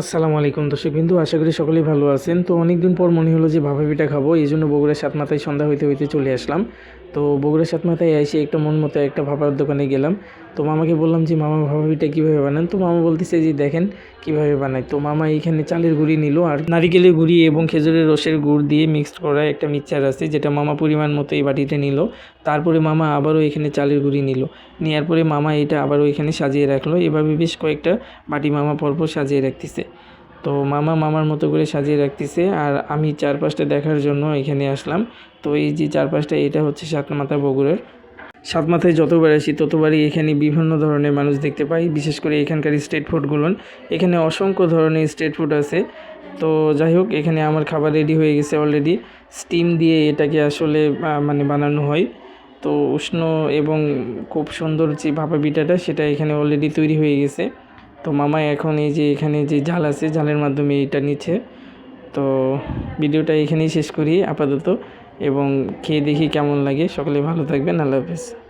আসসালামু আলাইকুম দর্শক বিন্দু, আশা করি সকলেই ভালো আছেন। তো অনেকদিন পর মনে হলো যে ভাপা পিঠা খাব, এই জন্য বগুড়ার সাত মাথায় সন্ধ্যা হইতে হইতে চলে আসলাম। তো বগুড়ার সাত মাথায় এসে একটা মন মতো একটা ভাপার দোকানে গেলাম। তো মামাকে বললাম যে, মামা ভাপা পিঠা কীভাবে বানান? তো মামা বলতেছে যে, দেখেন কীভাবে বানায় তো মামা এইখানে চালের গুঁড়ি নিল আর নারিকেলের গুঁড়ি এবং খেজুরের রসের গুড় দিয়ে মিক্সড করা একটা মিক্সচার আছে, যেটা মামা পরিমাণ মতো এই বাটিতে নিল। তারপরে মামা আবারও এখানে চালের গুঁড়ি নিল। নেওয়ার পরে মামা এটা আবারও এখানে সাজিয়ে রাখল। এভাবে বেশ কয়েকটা বাটি মামা পরপর সাজিয়ে রাখতেছে। তো মামা মামার মতো করে সাজিয়ে রাখতেছে আর আমি চারপাশটা দেখার জন্য এখানে আসলাম। তো এই যে চারপাশটা, এটা হচ্ছে সাতমাথা বগুড়ার। সাত মাথায় যতবার আসি, ততবারই এখানে বিভিন্ন ধরনের মানুষ দেখতে পাই, বিশেষ করে এখানকার স্ট্রিট ফুডগুলো। এখানে অসংখ্য ধরনের স্ট্রিট ফুড আছে। তো যাই হোক, এখানে আমার খাবার রেডি হয়ে গেছে অলরেডি স্টিম দিয়ে এটাকে আসলে মানে বানানো হয়। তো উষ্ণ এবং খুব সুন্দর যে ভাপা পিঠাটা, সেটা এখানে অলরেডি তৈরি হয়ে গেছে। তো মামা এখন এই যে এখানে যে জাল আছে, জালের মাধ্যমে এটা নিচ্ছে। তো ভিডিওটা এখানেই শেষ করি, আপাতত। এবং খেয়ে দেখি কেমন লাগে। সকলে ভালো থাকবেন। আল্লাহ হাফেজ।